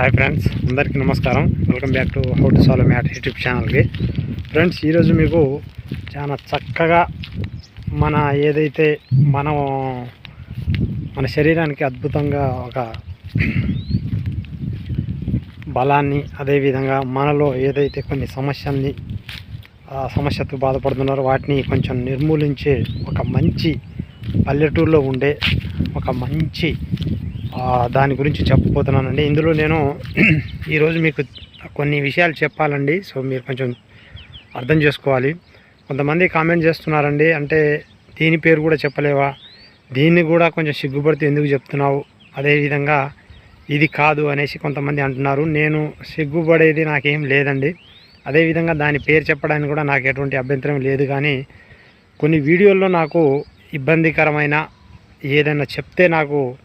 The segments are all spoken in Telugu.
హాయ్ ఫ్రెండ్స్ అందరికీ నమస్కారం. Welcome back to how to solve mat YouTube ఛానల్కి ఫ్రెండ్స్ ఈరోజు మీకు చాలా చక్కగా మన ఏదైతే మనం మన శరీరానికి అద్భుతంగా ఒక బలాన్ని అదేవిధంగా మనలో ఏదైతే కొన్ని సమస్యల్ని సమస్యతో బాధపడుతున్నారో వాటిని కొంచెం నిర్మూలించే ఒక మంచి పల్లెటూరులో ఉండే ఒక మంచి దాని గురించి చెప్పబోతున్నానండి. ఇందులో నేను ఈరోజు మీకు కొన్ని విషయాలు చెప్పాలండి. సో మీరు కొంచెం అర్థం చేసుకోవాలి. కొంతమంది కామెంట్ చేస్తున్నారండి. అంటే దీని పేరు కూడా చెప్పలేవా? దీన్ని కూడా కొంచెం సిగ్గుపడితే ఎందుకు చెప్తున్నావు? అదేవిధంగా ఇది కాదు అనేసి కొంతమంది అంటున్నారు. నేను సిగ్గుపడేది నాకేం లేదండి. అదేవిధంగా దాని పేరు చెప్పడానికి కూడా నాకు ఎటువంటి అభ్యంతరం లేదు. కానీ కొన్ని వీడియోల్లో నాకు ఇబ్బందికరమైన ఏదైనా చెప్తే నాకు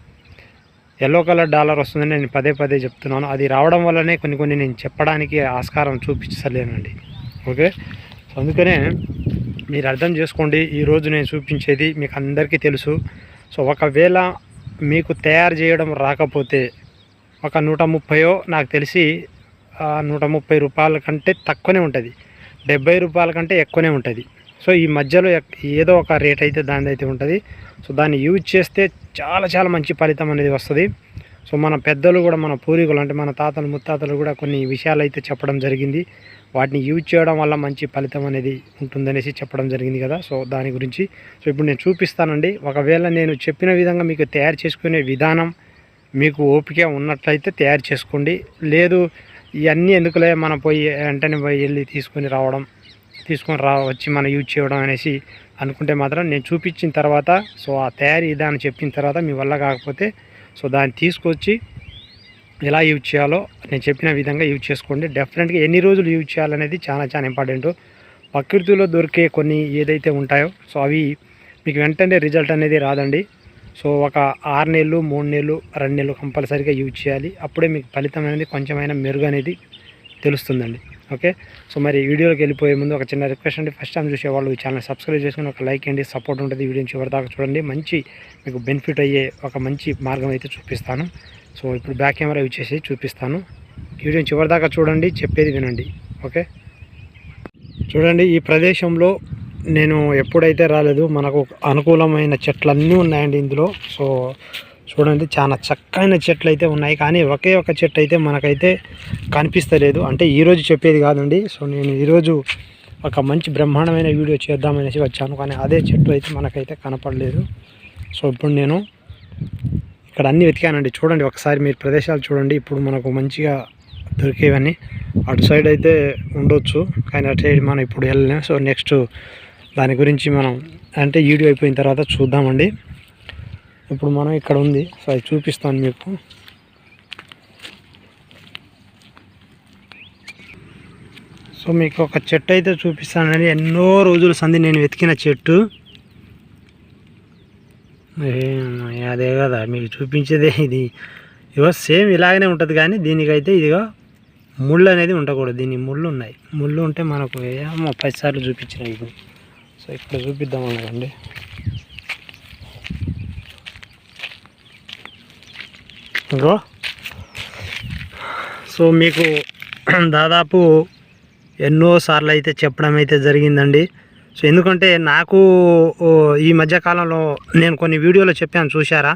ఎల్లో కలర్ డాలర్ వస్తుందని నేను పదే పదే చెప్తున్నాను. అది రావడం వల్లనే కొన్ని కొన్ని నేను చెప్పడానికి ఆస్కారం చూపించలేనండి. ఓకే అందుకనే మీరు అర్థం చేసుకోండి. ఈరోజు నేను చూపించేది మీకు అందరికీ తెలుసు. సో ఒకవేళ మీకు తయారు చేయడం రాకపోతే ఒక నూట ముప్పయో నాకు తెలిసి నూట ముప్పై రూపాయల కంటే తక్కువనే ఉంటుంది. డెబ్బై రూపాయల కంటే ఎక్కువనే ఉంటుంది. సో ఈ మధ్యలో ఏదో ఒక రేట్ అయితే దాని అయితే ఉంటుంది. సో దాన్ని యూజ్ చేస్తే చాలా చాలా మంచి ఫలితం అనేది వస్తుంది. సో మన పెద్దలు కూడా మన పూర్వీకులు అంటే మన తాతలు ముత్తాతలు కూడా కొన్ని విషయాలు అయితే చెప్పడం జరిగింది. వాటిని యూజ్ చేయడం వల్ల మంచి ఫలితం అనేది ఉంటుందనేసి చెప్పడం జరిగింది కదా. సో దాని గురించి సో ఇప్పుడు నేను చూపిస్తానండి. ఒకవేళ నేను చెప్పిన విధంగా మీకు తయారు చేసుకునే విధానం మీకు ఓపిక ఉన్నట్లయితే తయారు చేసుకోండి. లేదు ఇవన్నీ ఎందుకులే మనం పోయి వెంటనే పోయి వెళ్ళి తీసుకొని రావడం తీసుకొని రా వచ్చి మనం యూజ్ చేయడం అనేసి అనుకుంటే మాత్రం నేను చూపించిన తర్వాత సో ఆ తయారీ విధానం చెప్పిన తర్వాత మీ వల్ల కాకపోతే సో దాన్ని తీసుకొచ్చి ఎలా యూజ్ చేయాలో నేను చెప్పిన విధంగా యూజ్ చేసుకోండి. డెఫినెట్గా ఎన్ని రోజులు యూజ్ చేయాలనేది చాలా చాలా ఇంపార్టెంట్. ప్రకృతిలో దొరికే కొన్ని ఏదైతే ఉంటాయో సో అవి మీకు వెంటనే రిజల్ట్ అనేది రాదండి. సో ఒక ఆరు నెలలు మూడు నెలలు రెండు నెలలు కంపల్సరీగా యూజ్ చేయాలి. అప్పుడే మీకు ఫలితం అనేది కొంచెమైనా మెరుగు అనేది తెలుస్తుందండి. ఓకే? సో మరి వీడియోలోకి వెళ్ళిపోయే ముందు ఒక చిన్న రిక్వెస్ట్ అండి. ఫస్ట్ టైం చూసేవాళ్ళు ఈ ఛానల్ సబ్స్క్రైబ్ చేసుకుని ఒక లైక్ అండి సపోర్ట్ ఉంటుంది వీడియో చివరి దాకా చూడండి. మంచి మీకు బెనిఫిట్ అయ్యే ఒక మంచి మార్గం అయితే చూపిస్తాను. సో ఇప్పుడు బ్యాక్ కెమెరా యూజ్ చేసి చూపిస్తాను. వీడియో చివరి దాకా చూడండి చెప్పేది వినండి. ఓకే? చూడండి ఈ ప్రదేశంలో నేను ఎప్పుడైతే రాలేదు మనకు అనుకూలమైన చెట్లన్నీ ఉన్నాయండి ఇందులో. సో చూడండి చాలా చక్కైన చెట్లు అయితే ఉన్నాయి. కానీ ఒకే ఒక చెట్టు అయితే మనకైతే కనిపిస్తలేదు. అంటే ఈరోజు చెప్పేది కాదండి. సో నేను ఈరోజు ఒక మంచి బ్రహ్మాండమైన వీడియో చేద్దామనేసి వచ్చాను. కానీ అదే చెట్టు అయితే మనకైతే కనపడలేదు. సో ఇప్పుడు నేను ఇక్కడ అన్ని వెతికానండి. చూడండి ఒకసారి మీరు ప్రదేశాలు చూడండి. ఇప్పుడు మనకు మంచిగా దొరికేవన్నీ. అటు సైడ్ అయితే ఉండొచ్చు. కానీ అటు సైడ్ మనం ఇప్పుడు వెళ్ళలేము సో నెక్స్ట్ దాని గురించి మనం అంటే వీడియో అయిపోయిన తర్వాత చూద్దామండి. ఇప్పుడు మనం ఇక్కడ ఉంది. సో అది చూపిస్తాను మీకు. సో మీకు ఒక చెట్టు అయితే చూపిస్తానని ఎన్నో రోజుల సంది నేను వెతికిన చెట్టు. అదే కదా మీకు చూపించేదే ఇది. ఇగో సేమ్ ఇలాగనే ఉంటుంది కానీ దీనికైతే ఇదిగో ముళ్ళు అనేది ఉండకూడదు. దీని ముళ్ళు ఉన్నాయి. ముళ్ళు ఉంటే మనకు ఏమో పది సార్లు చూపించినాయి ఇప్పుడు. సో ఇక్కడ చూపిద్దాం అనుకోండి. ఇంకో సో మీకు దాదాపు ఎన్నో సార్లు అయితే చెప్పడం అయితే జరిగిందండి. సో ఎందుకంటే నాకు ఈ మధ్యకాలంలో నేను కొన్ని వీడియోలో చెప్పాను చూశారా?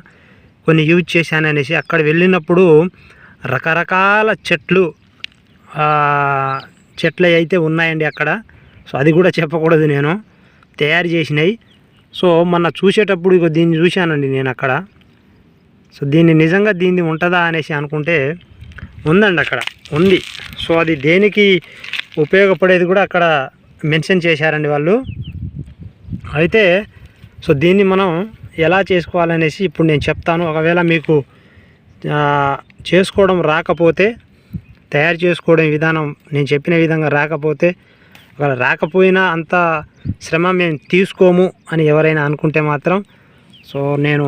కొన్ని యూజ్ చేశాను అనేసి. అక్కడ వెళ్ళినప్పుడు రకరకాల చెట్లు చెట్లు అయితే ఉన్నాయండి అక్కడ. సో అది కూడా చెప్పకూడదు నేను. తయారు చేసినాయి. సో మొన్న చూసేటప్పుడు ఇక దీన్ని చూశానండి నేను అక్కడ. సో దీన్ని నిజంగా దీన్ని ఉంటుందా అనేసి అనుకుంటే ఉందండి అక్కడ ఉంది. సో అది దేనికి ఉపయోగపడేది కూడా అక్కడ మెన్షన్ చేశారండి వాళ్ళు. అయితే సో దీన్ని మనం ఎలా చేసుకోవాలనేసి ఇప్పుడు నేను చెప్తాను. ఒకవేళ మీకు చేసుకోవడం రాకపోతే తయారు చేసుకోవడం విధానం నేను చెప్పిన విధంగా రాకపోతే ఒకవేళ రాకపోయినా అంత శ్రమ మేము తీసుకోము అని ఎవరైనా అనుకుంటే మాత్రం సో నేను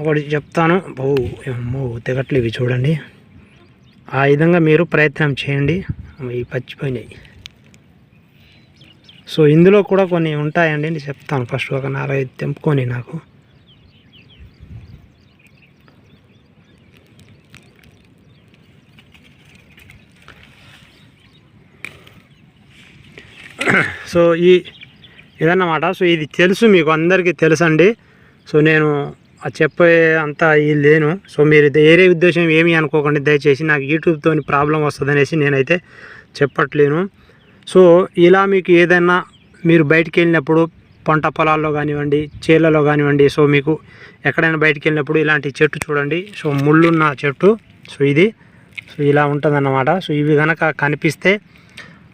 ఒకటి చెప్తాను. బహు ఏమో తెగట్లు ఇవి చూడండి. ఆ విధంగా మీరు ప్రయత్నం చేయండి. ఇవి పచ్చిపోయినాయి. సో ఇందులో కూడా కొన్ని ఉంటాయండి. నేను చెప్తాను ఫస్ట్ ఒక నాలుగైదు తెంపుకొని నాకు. సో ఈ ఇదన్నమాట సో ఇది తెలుసు మీకు అందరికీ తెలుసండి. సో నేను చెప్పే అంత ఇది లేను. సో మీరు వేరే ఉద్దేశం ఏమీ అనుకోకండి. దయచేసి నాకు యూట్యూబ్తో ప్రాబ్లం వస్తుంది అనేసి నేనైతే చెప్పట్లేను. సో ఇలా మీకు ఏదైనా మీరు బయటికి వెళ్ళినప్పుడు పంట పొలాల్లో కానివ్వండి చేలలో కానివ్వండి సో మీకు ఎక్కడైనా బయటికి వెళ్ళినప్పుడు ఇలాంటి చెట్టు చూడండి. సో ముళ్ళున్న చెట్టు. సో ఇది. సో ఇలా ఉంటుందన్నమాట. సో ఇవి కనుక కనిపిస్తే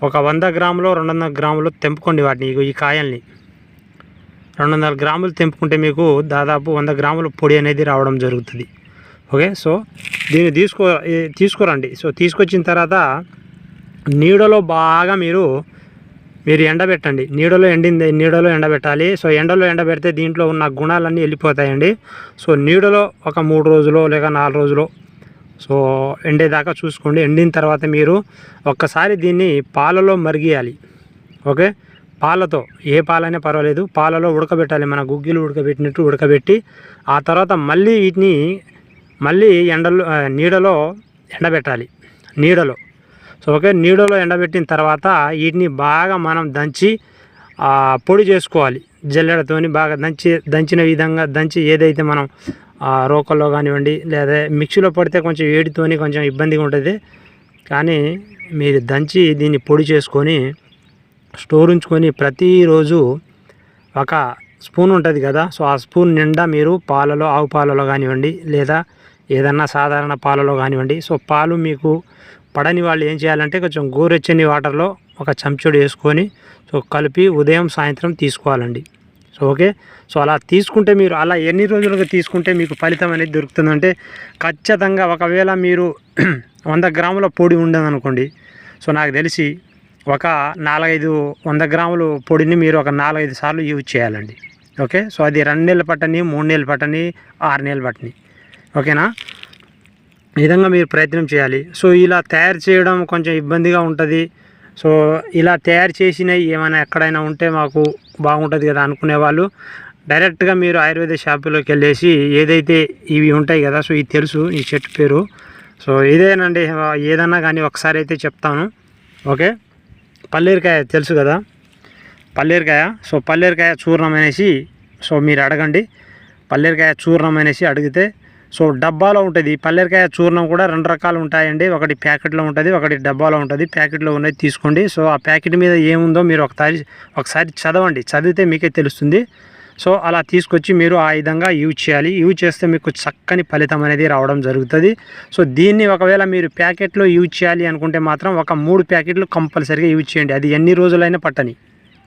ఒక వంద గ్రాములు రెండు వందల గ్రాములు తెంపుకోండి వాటిని ఈ కాయల్ని. రెండు వందల గ్రాములు తెంపుకుంటే మీకు దాదాపు వంద గ్రాముల పొడి అనేది రావడం జరుగుతుంది. ఓకే సో దీన్ని తీసుకో తీసుకురండి. సో తీసుకొచ్చిన తర్వాత నీడలో బాగా మీరు మీరు ఎండబెట్టండి. నీడలో ఎండింది నీడలో ఎండబెట్టాలి. సో ఎండలో ఎండబెడితే దీంట్లో ఉన్న గుణాలన్నీ వెళ్ళిపోతాయండి. సో నీడలో ఒక మూడు రోజులు లేక నాలుగు రోజులు సో ఎండేదాకా చూసుకోండి. ఎండిన తర్వాత మీరు ఒక్కసారి దీన్ని పాలలో మరిగియాలి. ఓకే? పాలతో ఏ పాలైనా పర్వాలేదు. పాలలో ఉడకబెట్టాలి మన గుగ్గిలు ఉడకబెట్టినట్టు ఉడకబెట్టి ఆ తర్వాత మళ్ళీ వీటిని మళ్ళీ ఎండలో నీడలో ఎండబెట్టాలి. నీడలో. సో ఓకే నీడలో ఎండబెట్టిన తర్వాత వీటిని బాగా మనం దంచి పొడి చేసుకోవాలి. జల్లెడతోని బాగా దంచి దంచిన విధంగా దంచి ఏదైతే మనం ఆ, రోకల్లో కానివ్వండి లేదా మిక్సీలో పడితే కొంచెం వేడితోని కొంచెం ఇబ్బందిగా ఉంటుంది. కానీ మీరు దంచి దీన్ని పొడి చేసుకొని స్టోర్ ఉంచుకొని ప్రతిరోజు ఒక స్పూన్ ఉంటుంది కదా సో ఆ స్పూన్ నిండా మీరు పాలలో ఆవు పాలలో కానివ్వండి లేదా ఏదన్నా సాధారణ పాలలో కానివ్వండి సో పాలు మీకు పడని వాళ్ళు ఏం చేయాలంటే కొంచెం గోరెచ్చని వాటర్లో ఒక చెంచుడు వేసుకొని సో కలిపి ఉదయం సాయంత్రం తీసుకోవాలండి. So okay? సో అలా తీసుకుంటే మీరు అలా ఎన్ని రోజులుగా తీసుకుంటే మీకు ఫలితం అనేది దొరుకుతుందంటే ఖచ్చితంగా ఒకవేళ మీరు వంద గ్రాముల పొడి ఉండదనుకోండి సో నాకు తెలిసి ఒక నాలుగైదు వంద గ్రాములు పొడిని మీరు ఒక నాలుగైదు సార్లు యూజ్ చేయాలండి. ఓకే? సో అది రెండు నెలలు పట్టని మూడు నెలలు పట్టని ఆరు నెలలు పట్టని. ఓకేనా? ఈ విధంగా మీరు ప్రయత్నం చేయాలి. సో ఇలా తయారు చేయడం కొంచెం ఇబ్బందిగా ఉంటుంది. సో ఇలా తయారు చేసినవి ఏమైనా ఎక్కడైనా ఉంటే మాకు బాగుంటుంది కదా అనుకునే వాళ్ళు డైరెక్ట్గా మీరు ఆయుర్వేద షాపులోకి వెళ్ళేసి ఏదైతే ఇవి ఉంటాయి కదా సో ఇది తెలుసు ఈ చెట్టు పేరు. సో ఇదేనండి ఏదన్నా కానీ ఒకసారి అయితే చెప్తాను. ఓకే? పల్లీరకాయ తెలుసు కదా? పల్లీరకాయ. సో పల్లీరకాయ చూర్ణం అనేసి సో మీరు అడగండి. పల్లీరకాయ చూర్ణం అనేసి అడిగితే సో డబ్బాలో ఉంటుంది. పల్లీరకాయ చూర్ణం కూడా రెండు రకాలు ఉంటాయండి. ఒకటి ప్యాకెట్లో ఉంటుంది ఒకటి డబ్బాలో ఉంటుంది. ప్యాకెట్లో ఉన్నది తీసుకోండి. సో ఆ ప్యాకెట్ మీద ఏముందో మీరు ఒకసారి ఒకసారి చదవండి. చదివితే మీకే తెలుస్తుంది. సో అలా తీసుకొచ్చి మీరు ఆ విధంగా యూజ్ చేయాలి. యూజ్ చేస్తే మీకు చక్కని ఫలితం అనేది రావడం జరుగుతుంది. సో దీన్ని ఒకవేళ మీరు ప్యాకెట్లో యూజ్ చేయాలి అనుకుంటే మాత్రం ఒక మూడు ప్యాకెట్లు కంపల్సరీగా యూజ్ చేయండి. అది ఎన్ని రోజులైనా పట్టని.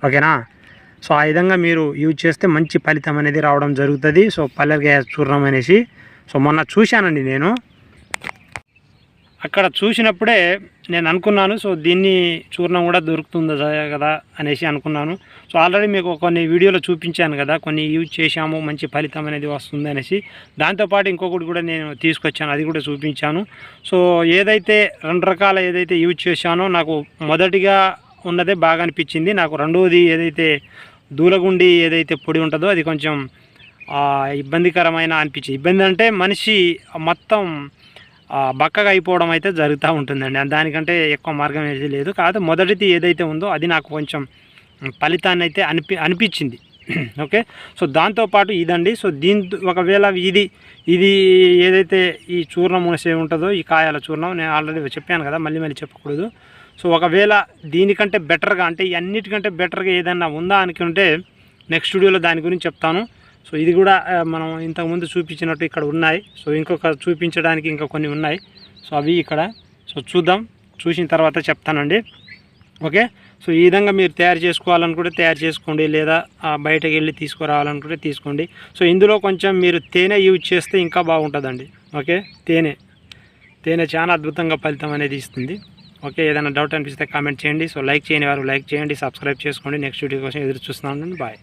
ఓకేనా? సో ఆ విధంగా మీరు యూజ్ చేస్తే మంచి ఫలితం అనేది రావడం జరుగుతుంది. సో పల్లెగా చూర్ణం అనేసి. సో మొన్న చూశానండి నేను. అక్కడ చూసినప్పుడే నేను అనుకున్నాను సో దీన్ని చూర్ణం కూడా దొరుకుతుందా కదా? అనేసి అనుకున్నాను. సో ఆల్రెడీ మీకు కొన్ని వీడియోలో చూపించాను కదా కొన్ని యూజ్ చేశాము మంచి ఫలితం అనేది వస్తుంది అనేసి. దాంతోపాటు ఇంకొకటి కూడా నేను తీసుకొచ్చాను అది కూడా చూపించాను. సో ఏదైతే రెండు రకాల ఏదైతే యూజ్ చేశానో నాకు మొదటిగా ఉన్నదే బాగా అనిపించింది. నాకు రెండవది ఏదైతే దూలగుండి ఏదైతే పొడి ఉంటుందో అది కొంచెం ఇబ్బందికరమైన అనిపించింది. ఇబ్బంది అంటే మనిషి మొత్తం బక్కగా అయిపోవడం అయితే జరుగుతూ ఉంటుందండి. దానికంటే ఎక్కువ మార్గం ఏది లేదు. కాకపోతే మొదటిది ఏదైతే ఉందో అది నాకు కొంచెం ఫలితాన్ని అయితే అనిపి అనిపించింది. ఓకే? సో దాంతోపాటు ఇదండి. సో దీంతో ఒకవేళ ఇది ఇది ఏదైతే ఈ చూర్ణం మూసే ఉంటుందో ఈ కాయాల చూర్ణం నేను ఆల్రెడీ చెప్పాను కదా మళ్ళీ మళ్ళీ చెప్పకూడదు. సో ఒకవేళ దీనికంటే బెటర్గా అంటే ఈ అన్నిటికంటే బెటర్గా ఏదైనా ఉందా అనుకుంటే నెక్స్ట్ స్టూడియోలో దాని గురించి చెప్తాను. సో ఇది కూడా మనం ఇంతకుముందు చూపించినట్టు ఇక్కడ ఉన్నాయి. సో ఇంకొక చూపించడానికి ఇంకా కొన్ని ఉన్నాయి. సో అవి ఇక్కడ. సో చూద్దాం. చూసిన తర్వాత చెప్తానండి. ఓకే? సో ఈ విధంగా మీరు తయారు చేసుకోవాలనుకుంటే తయారు చేసుకోండి. లేదా బయటకు వెళ్ళి తీసుకురావాలనుకుంటే తీసుకోండి. సో ఇందులో కొంచెం మీరు తేనె యూజ్ చేస్తే ఇంకా బాగుంటుందండి. ఓకే? తేనె. తేనె చాలా అద్భుతంగా ఫలితం అనేది ఇస్తుంది. ఓకే? ఏదైనా డౌట్ అనిపిస్తే కామెంట్ చేయండి. సో లైక్ చేయని వారు లైక్ చేయండి. సబ్స్క్రైబ్ చేసుకోండి. నెక్స్ట్ వీడియో కోసం ఎదురు చూస్తున్నాను. బాయ్.